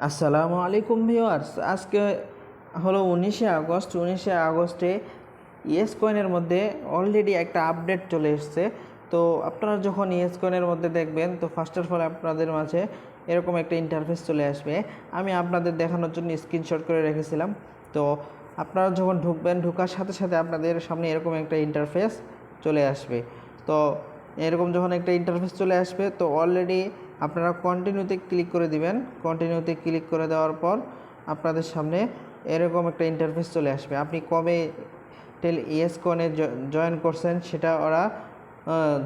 আসসালামু আলাইকুম ভিউয়ার্স। আজকে হলো উনিশে আগস্ট। উনিশে আগস্টে ইয়েস কয়েনের মধ্যে অলরেডি একটা আপডেট চলে এসছে। তো আপনারা যখন ইয়েস কয়েনের মধ্যে দেখবেন, তো ফার্স্ট অফ অল আপনাদের মাঝে এরকম একটা ইন্টারফেস চলে আসবে। আমি আপনাদের দেখানোর জন্য স্ক্রিনশট করে রেখেছিলাম। তো আপনারা যখন ঢুকবেন, ঢোকার সাথে সাথে আপনাদের সামনে এরকম একটা ইন্টারফেস চলে আসবে। তো এরকম যখন একটা ইন্টারফেস চলে আসবে, তো অলরেডি আপনারা কন্টিনিউতে ক্লিক করে দিবেন। কন্টিনিউতে ক্লিক করে দেওয়ার পর আপনাদের সামনে এরকম একটা ইন্টারফেস চলে আসবে। আপনি কবে টেল ইয়েস কনে জয়েন করছেন সেটা ওরা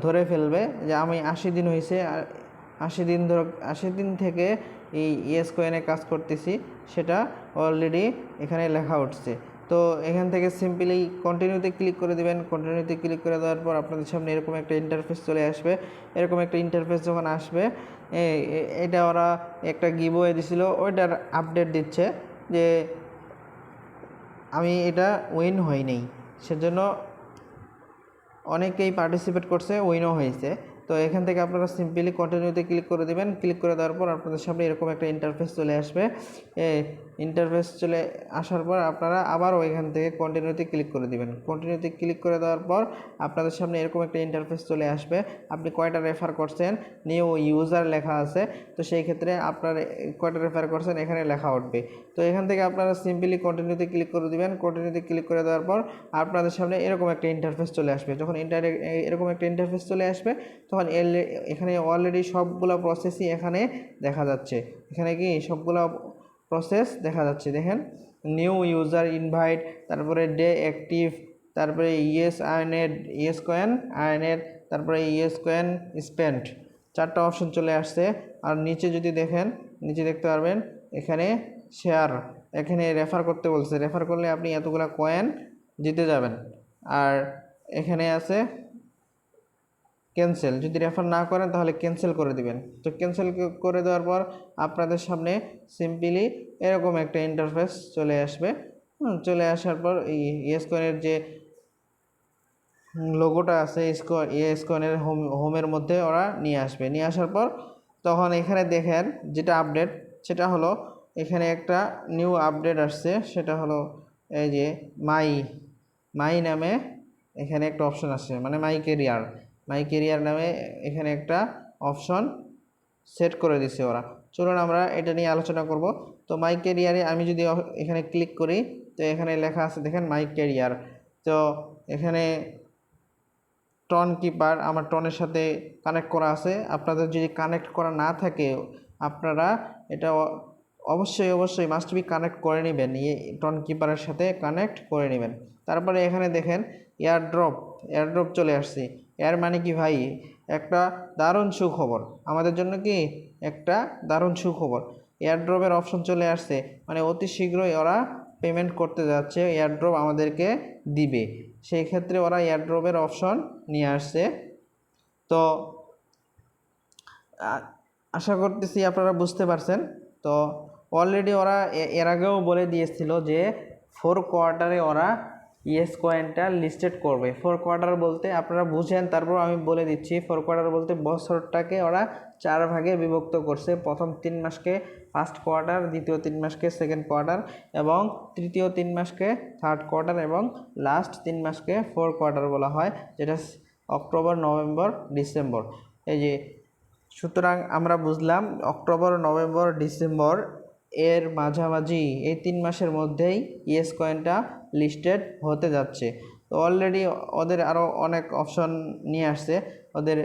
ধরে ফেলবে যে আমি আশি দিন হয়েছে আর আশি দিন ধর, আশি দিন থেকে এই ইয়েস কয়েনে কাজ করতেছি, সেটা অলরেডি এখানে লেখা উঠছে। তো এখান থেকে সিম্পলি কন্টিনিউতে ক্লিক করে দিবেন। কন্টিনিউতে ক্লিক করে দেওয়ার পর আপনাদের সামনে এরকম একটা ইন্টারফেস চলে আসবে। এরকম একটা ইন্টারফেস যখন আসবে এটা ওরা একটা গিভওয়ে দিছিল, ওইটার আপডেট দিচ্ছে যে আমি এটা উইন হইনি সেজন্য অনেকেই পার্টিসিপেট করছে উইনও হয়েছে। তো এখান থেকে আপনারা সিম্পলি কন্টিনিউতে ক্লিক করে দেবেন। ক্লিক করে দেওয়ার পর আপনাদের সামনে এরকম একটা ইন্টারফেস চলে আসবে। ইন্টারফেস চলে আসার পর আপনারা আবারও এখান থেকে কন্টিনিউতে ক্লিক করে দিবেন। কন্টিনিউতে ক্লিক করে দেওয়ার পর আপনাদের সামনে এরকম একটা ইন্টারফেস চলে আসবে। আপনি কয়টা রেফার করছেন? নিউ ইউজার লেখা আছে। তো সেই ক্ষেত্রে আপনার কয়টা রেফার করছেন? এখানে লেখা উঠবে। তো এখান থেকে আপনারা সিম্পলি কন্টিনিউতে ক্লিক করে দিবেন। কন্টিনিউতে ক্লিক করে দেওয়ার পর আপনাদের সামনে এরকম একটা ইন্টারফেস চলে আসবে। যখন ইন্টার এরকম একটা ইন্টারফেস চলে আসবে এল- এখানে অলরেডি সবগুলো প্রসেসই এখানে দেখা যাচ্ছে। এখানে কি সবগুলো প্রসেস দেখা যাচ্ছে, দেখেন। নিউ ইউজার ইনভাইট তারপরে ডে অ্যাক্টিভ তারপরে ইয়েস আয়নের ইয়েস কয়েন আয়নের তারপরে ইয়েস কয়েন স্পেন্ট চারটা অপশন চলে আসছে। আর নিচে যদি দেখেন, নিচে দেখতে পারবেন, এখানে শেয়ার এখানে রেফার করতে বলছে। রেফার করলে আপনি এতগুলা কয়েন জিতে যাবেন। আর এখানে আছে ক্যান্সেল যদি রেফার না করেন, তাহলে ক্যান্সেল করে দিবেন। তো ক্যান্সেল করে দেওয়ার পর আপনাদের সামনে সিম্পলি এরকম একটা ইন্টারফেস চলে আসবে। চলে আসার পর ইয়েসকনের যে লোগোটা আছে ইয়েসকনের হোম হোমের মধ্যে ওরা নিয়ে আসবে। নিয়ে আসার পর তখন এখানে দেখেন যেটা আপডেট সেটা হলো এখানে একটা নিউ আপডেট আসছে। সেটা হলো এই যে মাই মাই নামে এখানে একটা অপশন আসছে মানে মাই কেরিয়ার মাই কেরিয়ার নামে এখানে একটা অপশন সেট করে দিছে ওরা। চলুন আমরা এটা নিয়ে আলোচনা করব। তো মাই ক্যারিয়ারে আমি যদি এখানে ক্লিক করি, তো এখানে লেখা আছে, দেখেন মাই কেরিয়ার তো এখানে টন কিপার আমার টনের সাথে কানেক্ট করা আছে। আপনাদের যদি কানেক্ট করা না থাকে, আপনারা এটা অবশ্যই অবশ্যই মাস্ট বি কানেক্ট করে নেবেন। ইয়ে টন কিপারের সাথে কানেক্ট করে নেবেন। তারপরে এখানে দেখেন এয়ারড্রপ এয়ারড্রপ চলে আসছে। এয়ার মানে কি ভাই? একটা দারুণ সুখবর। আমাদের জন্য কি একটা দারুণ সুখবর। এয়ারড্রপের অপশন চলে আসছে। মানে অতি শীঘ্রই ওরা পেমেন্ট করতে যাচ্ছে এয়ারড্রপ আমাদেরকে দিবে। সেই ক্ষেত্রে ওরা এয়ারড্রপের অপশন নিয়ে আসছে। তো আশা করতেছি আপনারা বুঝতে পারছেন। তো অলরেডি ওরা এর আগেও বলে দিয়েছিল যে ফোর কোয়ার্টারে ওরা ইয়েস কয়েনটা লিস্টেড করবে। ফোর কোয়ার্টার বলতে আপনারা বুঝেন, তারপর আমি বলে দিচ্ছি ফোর কোয়ার্টার বলতে বছরটাকে ওরা চার ভাগে বিভক্ত করছে। প্রথম তিন মাসকে ফার্স্ট কোয়ার্টার দ্বিতীয় তিন মাসকে সেকেন্ড কোয়ার্টার এবং তৃতীয় তিন মাসকে থার্ড কোয়ার্টার এবং লাস্ট তিন মাসকে ফোর কোয়ার্টার বলা হয়, যেটা অক্টোবর, নভেম্বর, ডিসেম্বর। এই যে, সুতরাং আমরা বুঝলাম, অক্টোবর, নভেম্বর, ডিসেম্বর এর মাঝামাঝি এই তিন মাসের মধ্যেই ইয়েস কয়েনটা লিস্টেড হতে যাচ্ছে। তো অলরেডি ওদের আরও অনেক অপশন নিয়ে আসছে। ওদের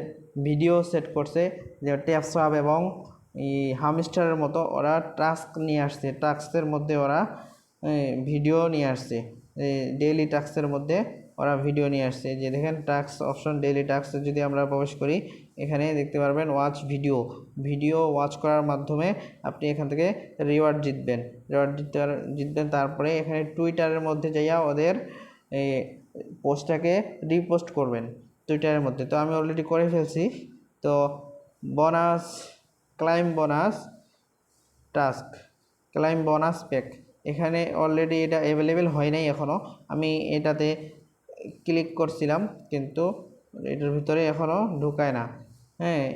ভিডিও সেট করছে যে ট্যাপসাপ এবং এই হামস্টারের মতো ওরা টাস্ক নিয়ে আসছে। টাস্কের মধ্যে ওরা ভিডিও নিয়ে আসছে। ডেইলি টাস্কের মধ্যে ওরা ভিডিও নিয়ে আসছে। যে দেখেন টাস্ক অপশন ডেইলি টাস্কে যদি আমরা প্রবেশ করি, এখানে দেখতে পারবেন ওয়াচ ভিডিও ভিডিও ওয়াচ করার মাধ্যমে আপনি এখান থেকে রিওয়ার্ড জিতবেন। রিওয়ার্ড জিততে জিতবেন তারপরে এখানে টুইটারের মধ্যে যাইয়া ওদের পোস্টটাকে রিপোস্ট করবেন টুইটারের মধ্যে। তো আমি অলরেডি করে ফেলছি। তো bonus claim bonus task claim bonus pack এখানে অলরেডি এটা অ্যাভেলেবেল হয় নাই এখনও আমি এটাতে ক্লিক করছিলাম, কিন্তু এটার ভিতরে এখনও ঢুকায় না। হ্যাঁ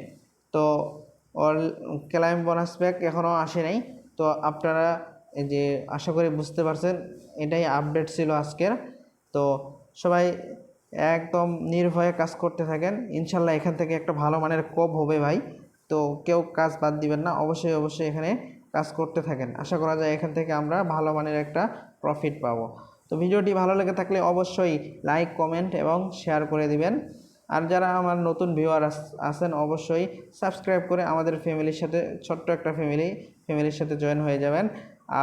তো অল ক্লাইম বোনাস প্যাক এখনও আসে নাই। তো আপনারা যে আশা করি বুঝতে পারছেন, এটাই আপডেট ছিল আজকের। তো সবাই একদম নির্ভয়ে কাজ করতে থাকেন। ইনশাল্লাহ এখান থেকে একটা ভালো মানের কোপ হবে ভাই। তো কেউ কাজ বাদ দিবেন না, অবশ্যই অবশ্যই এখানে কাজ করতে থাকেন। আশা করা যায় এখান থেকে আমরা ভালো মানের একটা প্রফিট পাবো। তো ভিডিওটি ভালো লেগে থাকলে অবশ্যই লাইক, কমেন্ট এবং শেয়ার করে দিবেন। আর যারা আমার নতুন ভিউয়ার আছেন অবশ্যই সাবস্ক্রাইব করে আমাদের ফ্যামিলির সাথে, ছোট্ট একটা ফ্যামিলি, ফ্যামিলির সাথে জয়েন হয়ে যাবেন।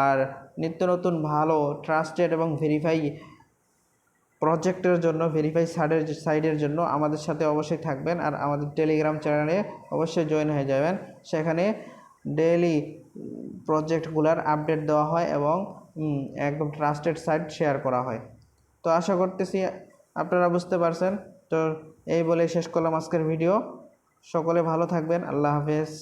আর নিত্য নতুন ভালো ট্রাস্টেড এবং ভেরিফাই প্রজেক্টের জন্য ভেরিফাই সাইডের সাইডের জন্য আমাদের সাথে অবশ্যই থাকবেন। আর আমাদের টেলিগ্রাম চ্যানেলে অবশ্যই জয়েন হয়ে যাবেন। সেখানে ডেইলি প্রজেক্টগুলোর আপডেট দেওয়া হয় এবং একদম ট্রাস্টেড সাইট শেয়ার করা হয়। তো আশা করতেছি আপনারা বুঝতে পারছেন। তো এই বলে শেষ করলাম আজকের ভিডিও সকলে ভালো থাকবেন। আল্লাহ হাফেজ।